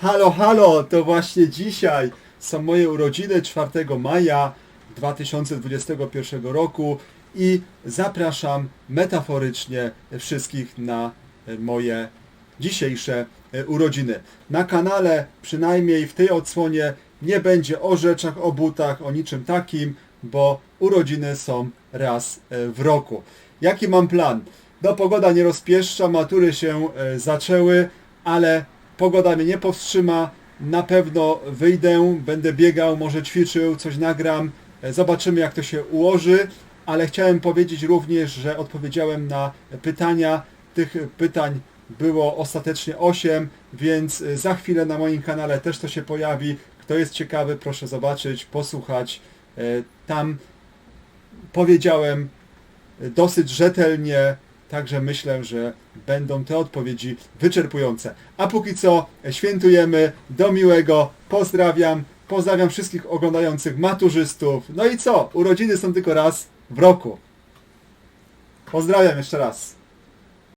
Halo, halo, to właśnie dzisiaj są moje urodziny 4 maja 2021 roku i zapraszam metaforycznie wszystkich na e, moje dzisiejsze e, urodziny. Na kanale, przynajmniej w tej odsłonie, nie będzie o rzeczach, o butach, o niczym takim, bo urodziny są raz e, w roku. Jaki mam plan? No pogoda nie rozpieszcza, matury się zaczęły, ale pogoda mnie nie powstrzyma. Na pewno wyjdę, będę biegał, może ćwiczył, coś nagram. E, Zobaczymy jak to się ułoży, ale chciałem powiedzieć również, że odpowiedziałem na pytania. Tych pytań było ostatecznie 8, więc e, za chwilę na moim kanale też to się pojawi. Kto jest ciekawy, proszę zobaczyć, posłuchać. E, Tam powiedziałem dosyć rzetelnie, także myślę, że będą te odpowiedzi wyczerpujące. A póki co świętujemy, do miłego, pozdrawiam, pozdrawiam wszystkich oglądających maturzystów. No i co? Urodziny są tylko raz w roku. Pozdrawiam jeszcze raz.